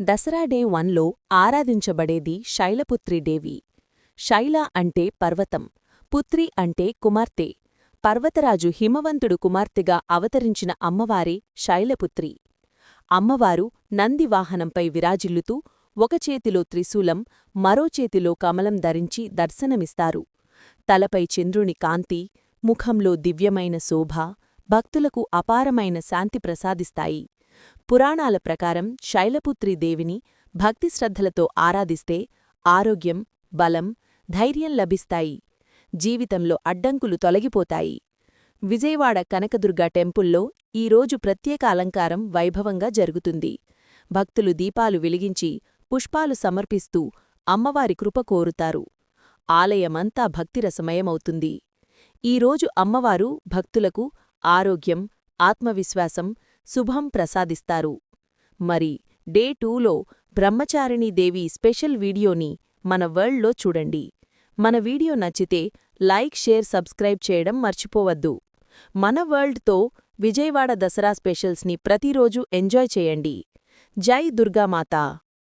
Dasara day వన్లో ఆరాధించబడేది శైలపుత్రిదేవి శైల అంటే పర్వతం పుత్రి అంటే కుమార్తె. పర్వతరాజు హిమవంతుడు కుమార్తెగా అవతరించిన అమ్మవారే శైలపుత్రి. అమ్మవారు నందివాహనంపై విరాజిల్లుతూ ఒక చేతిలో త్రిశూలం మరో చేతిలో కమలం ధరించి దర్శనమిస్తారు. తలపై చంద్రుని కాంతి ముఖంలో దివ్యమైన శోభ భక్తులకు అపారమైన శాంతి ప్రసాదిస్తాయి. పురాణాల ప్రకారం శైలపుత్రి దేవిని భక్తిశ్రద్ధలతో ఆరాధిస్తే ఆరోగ్యం బలం ధైర్యం లభిస్తాయి. జీవితంలో అడ్డంకులు తొలగిపోతాయి. విజయవాడ కనకదుర్గ టెంపుల్లో ఈరోజు ప్రత్యేక అలంకారం వైభవంగా జరుగుతుంది. భక్తులు దీపాలు వెలిగించి పుష్పాలు సమర్పిస్తూ అమ్మవారి కృప కోరుతారు. ఆలయమంతా భక్తిరసమయమవుతుంది. ఈరోజు అమ్మవారు భక్తులకు ఆరోగ్యం ఆత్మవిశ్వాసం శుభం ప్రసాదిస్తారు. మరి డే టూలో బ్రహ్మచారిణీదేవి స్పెషల్ వీడియోని మన వరల్డ్లో చూడండి. మన వీడియో నచ్చితే లైక్ షేర్ సబ్స్క్రైబ్ చేయడం మర్చిపోవద్దు. మన వరల్డ్తో విజయవాడ దసరా స్పెషల్స్ని ప్రతిరోజు ఎంజాయ్ చేయండి. జై దుర్గామాతా!